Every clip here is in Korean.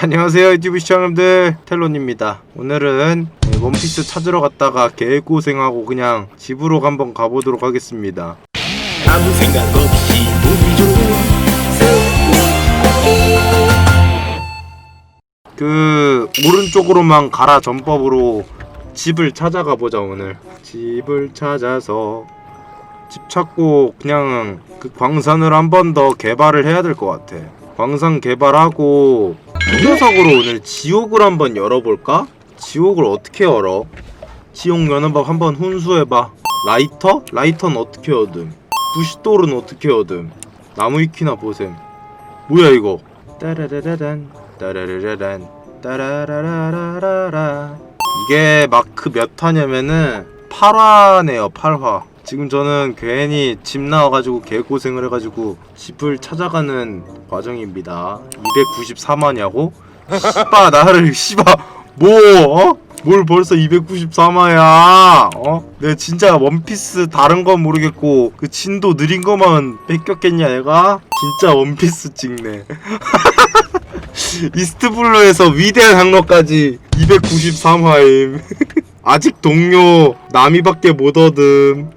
안녕하세요 유튜브 시청자분들. 텔론입니다. 오늘은 네, 원피스 찾으러 갔다가 개고생하고 그냥 집으로 한번 가보도록 하겠습니다. 아무 생각 없이 좋은 그 오른쪽으로만 가라 전법으로 집을 찾아가 보자 오늘. 집을 찾아서 집 찾고 그냥 그 광산을 한 번 더 개발을 해야 될 것 같아. 광산 개발하고 그 녀석으로 오늘 지옥을 한번 열어볼까? 지옥을 어떻게 열어? 지옥 여는 법 한번 훈수해봐 라이터? 라이터는 어떻게 얻음? 부시돌은 어떻게 얻음? 나무 위키나 보셈 뭐야 이거 따라라라란 따라라라란 따라라라라라 이게 마크 몇 화냐면은 8화네요 8화 지금 저는 괜히 집 나와가지고 개고생을 해가지고 집을 찾아가는 과정입니다 294마냐고? 씨바 나를 씨바 뭐 어? 뭘 벌써 294마야 어? 내가 진짜 원피스 다른 건 모르겠고 그 진도 느린 거만 뺏겼겠냐 내가? 진짜 원피스 찍네 이스트블루에서 위대한 항로까지 293화임 아직 동료 남이밖에 못 얻음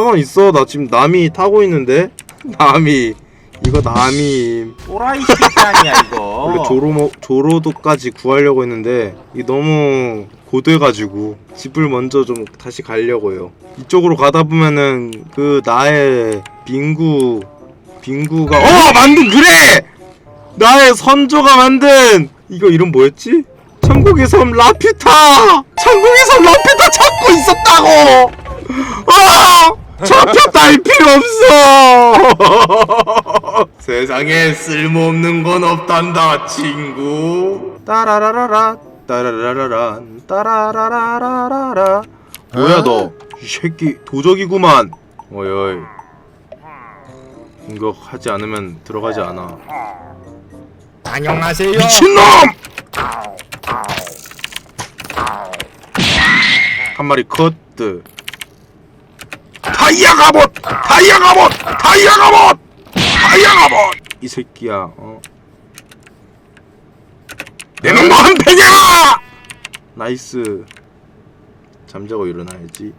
선언 있어. 나 지금 남이 타고 있는데. 남이. 이거 남이. 새끼 아니야 원래 이거. 조로 조로도까지 구하려고 했는데 이 너무 고돼가지고 집을 먼저 좀 다시 가려고요. 이쪽으로 가다 보면은 그 나의 빙구 빙구가 어 만든 그래! 나의 선조가 만든! 이거 이름 뭐였지? 천국의 섬 라퓨타! 천국의 섬 라퓨타 찾고 있었다고! 아 할 필요 없어. 세상에 쓸모없는 건 없단다 친구. 따라라라라 따라라라란 따라라라라라 뭐야 너? 이 새끼 도적이구만. 어이 공격하지 않으면 들어가지 않아. 안녕하세요. 미친놈! 한 마리 컷드 다이아 갑옷! 다이아 갑옷! 다이아 갑옷! 다이아 갑옷! 이 새끼야 어? 내놈 뭐한 패냐! 나이스 잠자고 일어나야지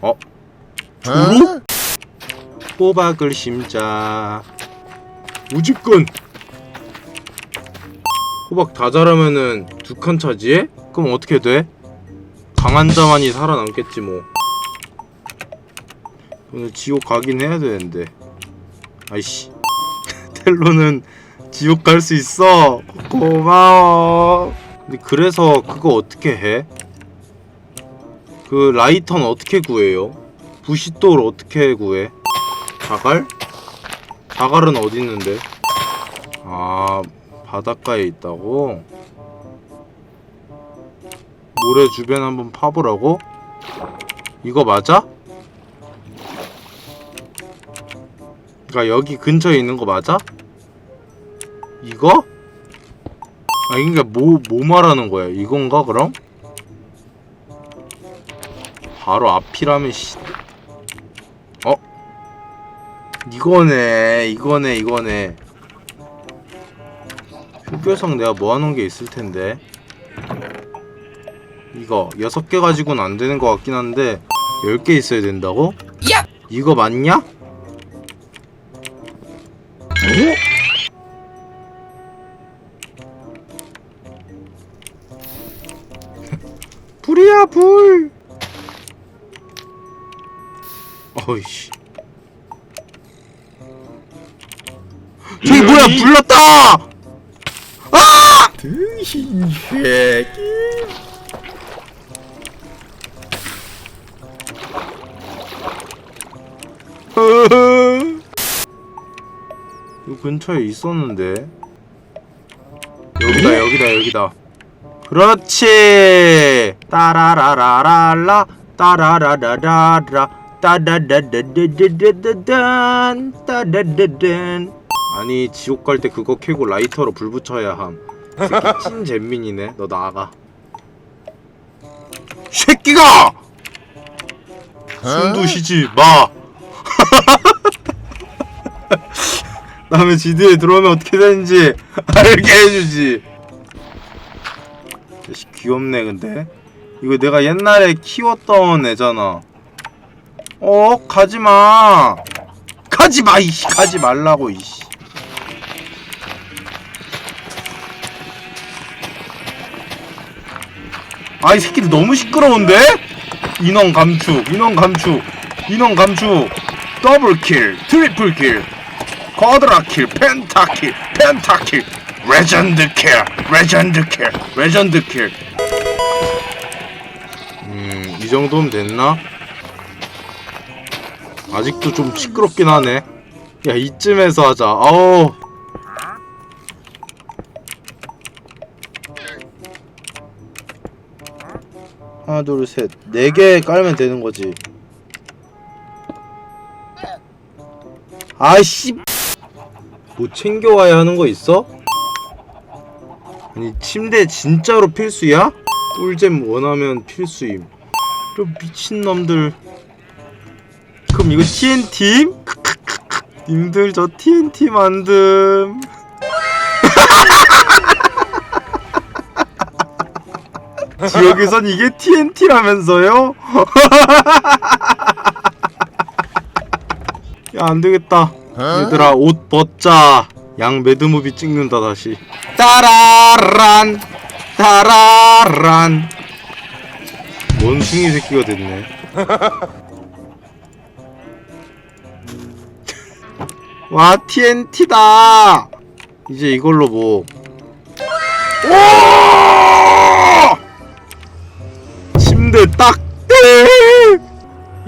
어? 조로? 호박을 심자 우주꾼 호박 다 자라면은 두 칸 차지해? 그럼 어떻게 돼? 강한 자만이 살아남겠지 뭐 오늘 지옥 가긴 해야 되는데 아이씨 텔로는 지옥 갈 수 있어 고마워 근데 그래서 그거 어떻게 해? 그 라이터는 어떻게 구해요? 부싯돌 어떻게 구해? 자갈? 자갈은 어디 있는데? 아 바닷가에 있다고? 모래 주변 한번 파보라고? 이거 맞아? 그니까 여기 근처에 있는 거 맞아? 이거? 아 그니까 뭐, 뭐 말하는 거야? 이건가 그럼? 바로 앞이라면 씨 어? 이거네 이거네 이거네 휴교성 내가 모아놓은 게 있을 텐데 이거 6개 가지고는 안 되는 것 같긴 한데 10개 있어야 된다고? 이거 맞냐? 어? 불이야 불 어이씨 저기 뭐야 불났다 아! 드신 새끼 이 근처에 있었는데. 여기다 여기다 여기다. 그렇지! 따라라라라라 따라라라라라 따다다다다다다단 따다다단. 아니 지옥 갈 때 그거 캐고 라이터로 불 붙여야 함. 새끼 찐 잼민이네 너 나가. 새끼가! 숨도 쉬지 마 다음에 GD에 들어오면 어떻게 되는지 알게 해주지. 자식 귀엽네 근데. 이거 내가 옛날에 키웠던 애잖아. 어 가지마. 가지마 이씨. 가지 말라고 이씨. 아 이 새끼들 너무 시끄러운데? 인원 감축 인원 감축 인원 감축. 더블킬 트리플킬 쿼드라킬 펜타킬 펜타킬 레전드 킬 레전드 킬 레전드 킬 음 이 정도면 됐나? 아직도 좀 시끄럽긴 하네. 야 이쯤에서 하자. 아우. 하나 둘 셋 네 개 깔면 되는 거지. 아이씨 뭐 챙겨와야 하는 거 있어? 아니 침대 진짜로 필수야? 꿀잼 원하면 필수임 이런 미친놈들 그럼 이거 TNT? 님들 저 TNT 만듦 지역에선 이게 TNT라면서요? 야 안되겠다 얘들아 옷 벗자. 양 매드무비 찍는다 다시. 따라란 따라란. 원숭이 새끼가 됐네. 와 TNT다. 이제 이걸로 뭐. 오! 침대 딱대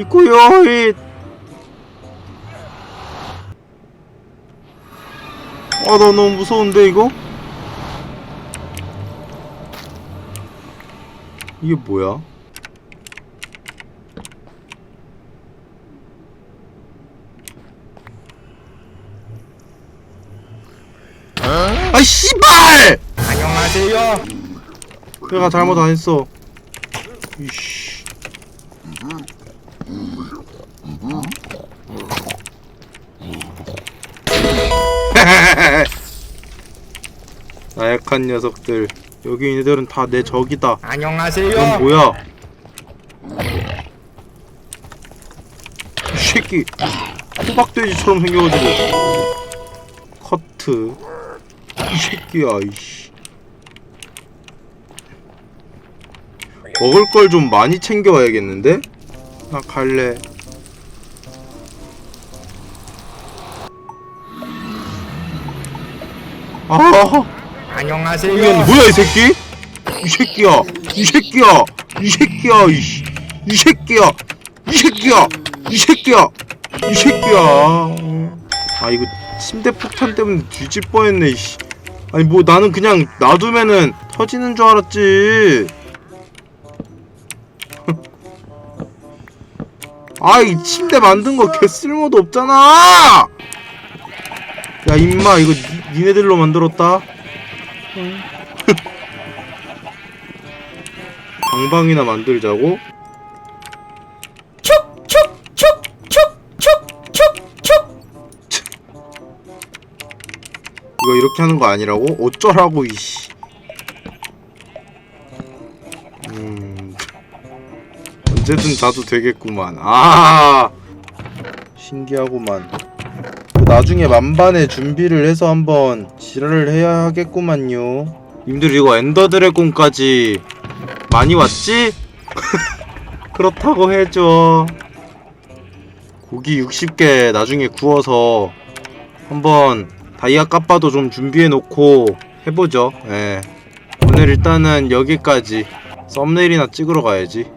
있고요 이 아, 나 너무 무서운데, 이거? 이게 뭐야? 아, 씨발! 안녕하세요. 내가 잘못 안 했어. 이씨. 나약한 녀석들. 여기 얘들은 다 내 적이다. 안녕하세요. 이건 뭐야? 이 새끼 호박돼지처럼 생겨가지고 커트 이 새끼야 이씨 먹을 걸 좀 많이 챙겨와야겠는데? 나 갈래 아 안녕하세요. 이건 뭐야 이 새끼? 이 새끼야 이 새끼야 이 새끼야 이씨 이 새끼야 이 새끼야 이 새끼야 이 새끼야. 아 이거 침대 폭탄 때문에 뒤질 뻔했네 아니 뭐 나는 그냥 놔두면은 터지는 줄 알았지. 아이 침대 만든 거 개 쓸모도 없잖아! 야 임마 이거 니, 니네들로 만들었다 방방이나 만들자고? 이거 이렇게 하는 거 아니라고? 어쩌라고 이씨. 음... 언제든 자도 되겠구만. 아! 신기하구만 나중에 만반의 준비를 해서 한번 지랄을 해야 하겠구만요. 님들 이거 엔더 드래곤까지 많이 왔지? 그렇다고 해줘. 고기 60개 나중에 구워서 한번 다이아 까빠도 좀 준비해 놓고 해보죠. 예. 오늘 일단은 여기까지. 썸네일이나 찍으러 가야지.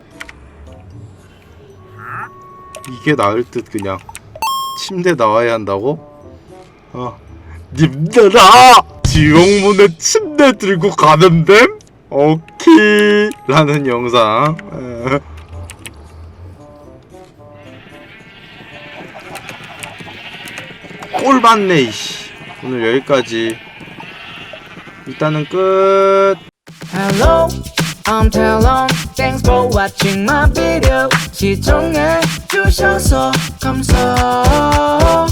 이게 나을 듯 그냥 침대 나와야 한다고? 어. 님들아! 지옥문에 침대 들고 가는 됨? 오케이. 라는 영상. 에. 꼴 받네 이씨. 오늘 여기까지. 일단은 끝. Hello, I'm Talon. Thanks for watching my video. 시청해 주셔서 감사합니다.